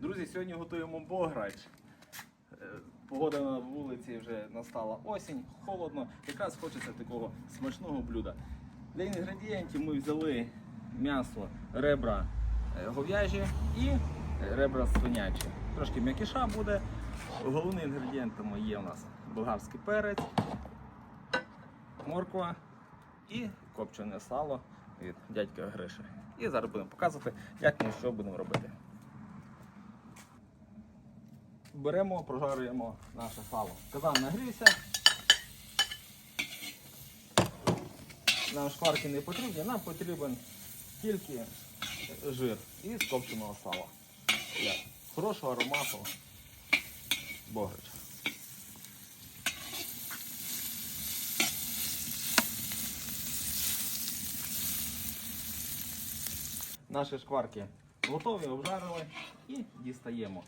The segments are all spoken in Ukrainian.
Друзі, сьогодні готуємо бограч. Е, Погода на вулиці вже настала осінь, холодно. Якраз хочеться такого смачного блюда. Для інгредієнтів ми взяли м'ясо, ребра е, говяжі і е, ребра свинячі. Трошки м'якіша буде. Головними інгредієнтами є у нас болгарський перець, морква і копчене сало від дядька Гриші. І зараз будемо показувати, як ми що будемо робити. Беремо, прожарюємо наше сало. Казан нагрівся. Нам шкварки не потрібні, нам потрібен тільки жир і скопченого сала. Для хорошого аромату богрича. Наші шкварки готові, обжарили і дістаємо.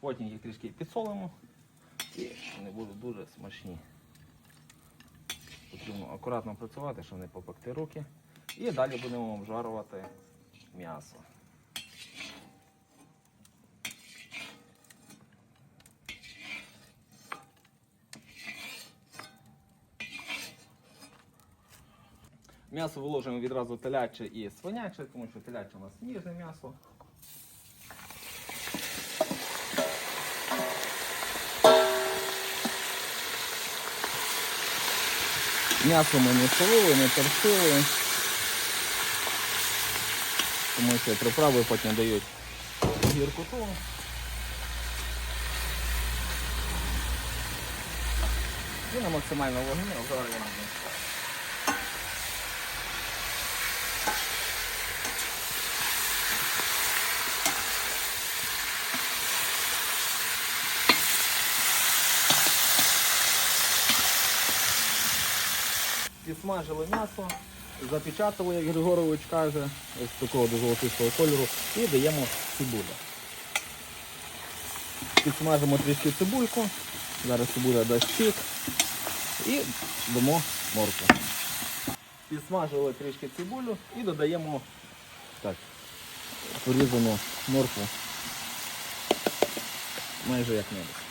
Потім їх трішки підсолимо і вони будуть дуже смачні. Потрібно акуратно працювати, щоб не попекти руки. І далі будемо обжарувати м'ясо. М'ясо виложимо відразу теляче і свиняче, тому що теляче у нас ніжне м'ясо. М'ясо ми не солили, не торсили, тому що приправи потім дають гіркоту. І на максимальному вогні обжарюємо. Підсмажили м'ясо, запечатали, як Григорович каже, ось такого до золотистого кольору, і даємо цибулю. Підсмажимо трішки цибульку, зараз цибуля дасть сік і дамо моркву. Підсмажили трішки цибулю і додаємо так, порізану моркву майже як небудь.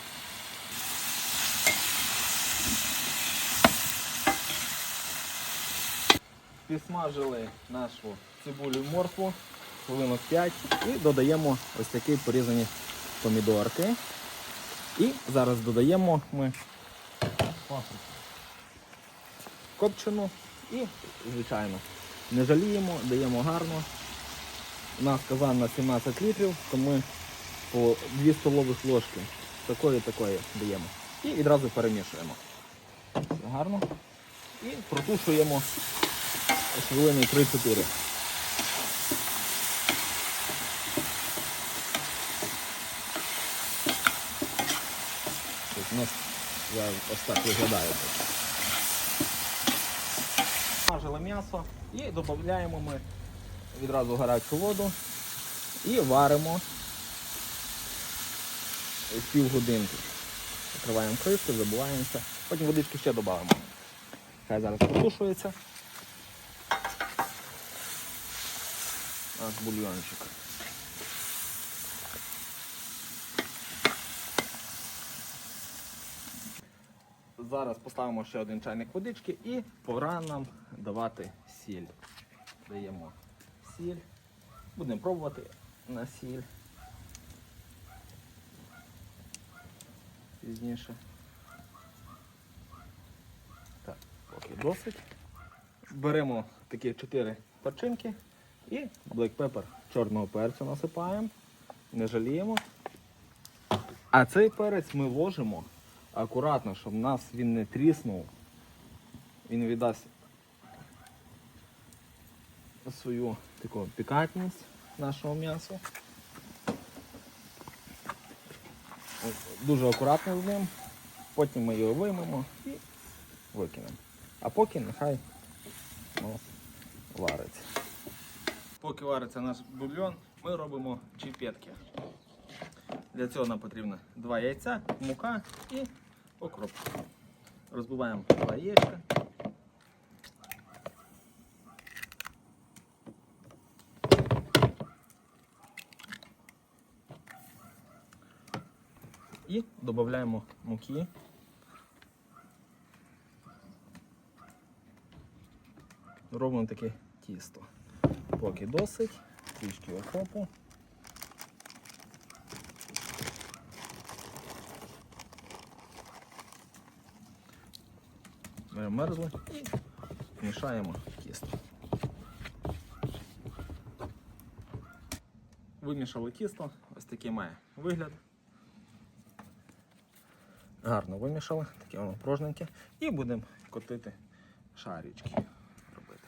Підсмажили нашу цибулю і моркву хвилинок 5 і додаємо ось такі порізані помідорки. І зараз додаємо ми копчену і, звичайно, не жаліємо, даємо гарно. У нас казан на 17 літрів, то ми по 2 столових ложки такої такої даємо. І відразу перемішуємо. Все гарно. І протушуємо хвилини 3-4. Тобто у ось так виглядає. Смажили м'ясо і додаємо ми відразу гарячу воду і варимо півгодинки. Закриваємо кришку, забуваємося, потім водички ще додаємо. Хай зараз протушується. Наш бульйончик. Зараз поставимо ще один чайник водички і пора нам давати сіль. Даємо сіль. Будемо пробувати на сіль. Пізніше. Так, поки досить. Беремо такі 4 перчинки і black pepper чорного перцю насипаємо, не жаліємо. А цей перець ми ложимо акуратно, щоб нас він не тріснув. Він віддасть свою таку пікантність нашого м'яса. Дуже акуратно з ним. Потім ми його виймемо і викинемо. А поки нехай у вариться. Поки вариться наш бульйон, ми робимо чіпетки. Для цього нам потрібно два яйця, мука і окроп. Розбиваємо два яєчка. І додаємо муки. Робимо таке тісто. Поки досить, трішки окропу. Беремо мерзле і мішаємо тісто. Вимішали тісто, ось такий має вигляд. Гарно вимішали, таке воно прожненьке. І будемо котити шарічки робити.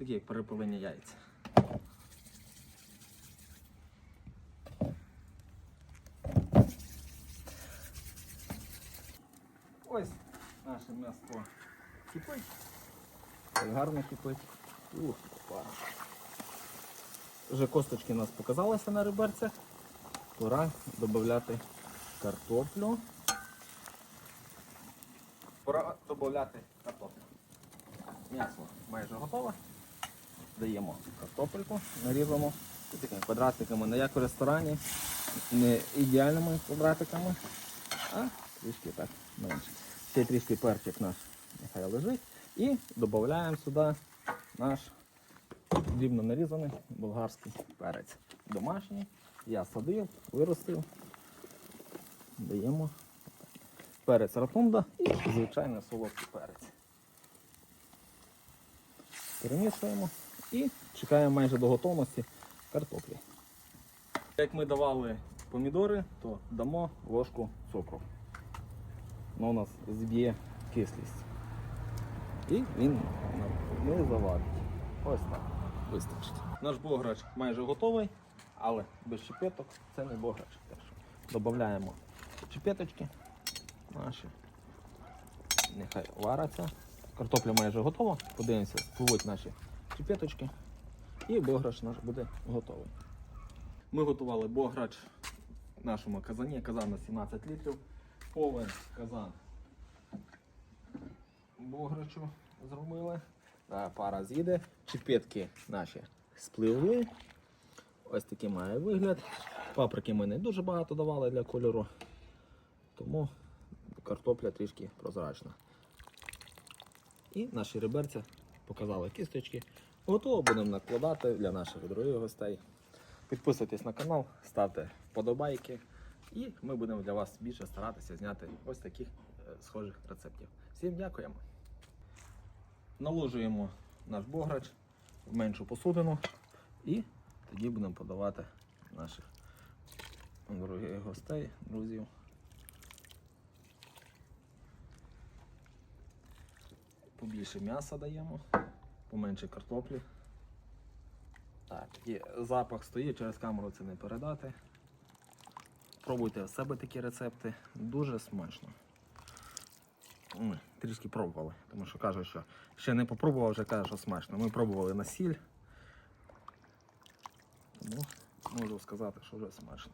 Такі як перепилені яйця. Ось наше м'ясо кипить. Гарно кипить. Ух, пара. Вже косточки у нас показалися на реберцях. Пора додати картоплю. Пора додати картоплю. М'ясо майже готове. Даємо картопельку, нарізаємо такими квадратиками, не як в ресторані, не ідеальними квадратиками, а трішки так менше. Ще трішки перчик наш нехай лежить. І додаємо сюди наш дрібно нарізаний болгарський перець. Домашній. Я садив, виростив. Даємо перець ротунда і звичайний солодкий перець. Перемішуємо і чекаємо майже до готовності картоплі. Як ми давали помідори, то дамо ложку цукру. Воно у нас зб'є кислість. І він не завадить. Ось так. Вистачить. Наш бограч майже готовий, але без чіпеток це не бограч. Додаємо чіпеточки наші. Нехай вараться. Картопля майже готова. Подивимося, спливуть наші чіпеточки. І бограч наш буде готовий. Ми готували бограч в нашому казані. Казан на 17 літрів. Повен казан бограчу зробили. Пара з'їде. Чіпетки наші спливли. Ось такий має вигляд. Паприки ми не дуже багато давали для кольору, тому картопля трішки прозрачна. І наші реберця показали кісточки. Готово будемо накладати для наших других гостей. Підписуйтесь на канал, ставте вподобайки. І ми будемо для вас більше старатися зняти ось таких е, схожих рецептів. Всім дякуємо! Наложуємо наш бограч в меншу посудину і тоді будемо подавати наших дорогих гостей, друзів. Побільше м'яса даємо, поменше картоплі. Так, і запах стоїть, через камеру це не передати. Пробуйте в себе такі рецепти, дуже смачно. Ми трішки пробували, тому що кажуть, що ще не попробував, вже каже, що смачно. Ми пробували на сіль. Тому можу сказати, що вже смачно.